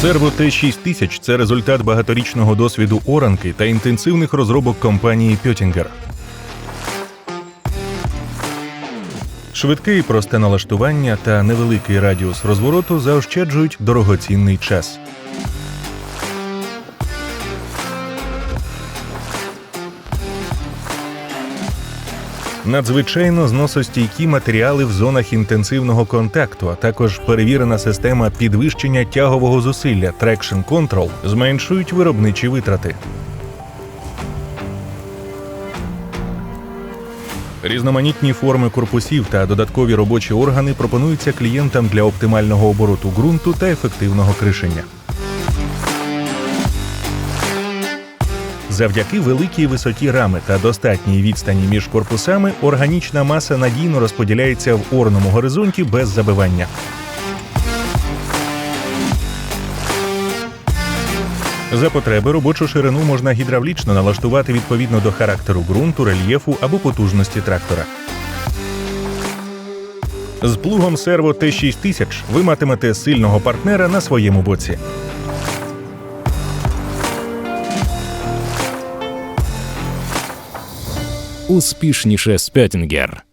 Серво Т6000 – це результат багаторічного досвіду оранки та інтенсивних розробок компанії Пьотінгер. Швидке і просте налаштування та невеликий радіус розвороту заощаджують дорогоцінний час. Надзвичайно зносостійкі матеріали в зонах інтенсивного контакту, а також перевірена система підвищення тягового зусилля Traction Control зменшують виробничі витрати. Різноманітні форми корпусів та додаткові робочі органи пропонуються клієнтам для оптимального обороту ґрунту та ефективного кришення. Завдяки великій висоті рами та достатній відстані між корпусами органічна маса надійно розподіляється в орному горизонті без забивання. За потреби робочу ширину можна гідравлічно налаштувати відповідно до характеру ґрунту, рельєфу або потужності трактора. З плугом серво Т6000 ви матимете сильного партнера на своєму боці. Успішніше Спьотінгер.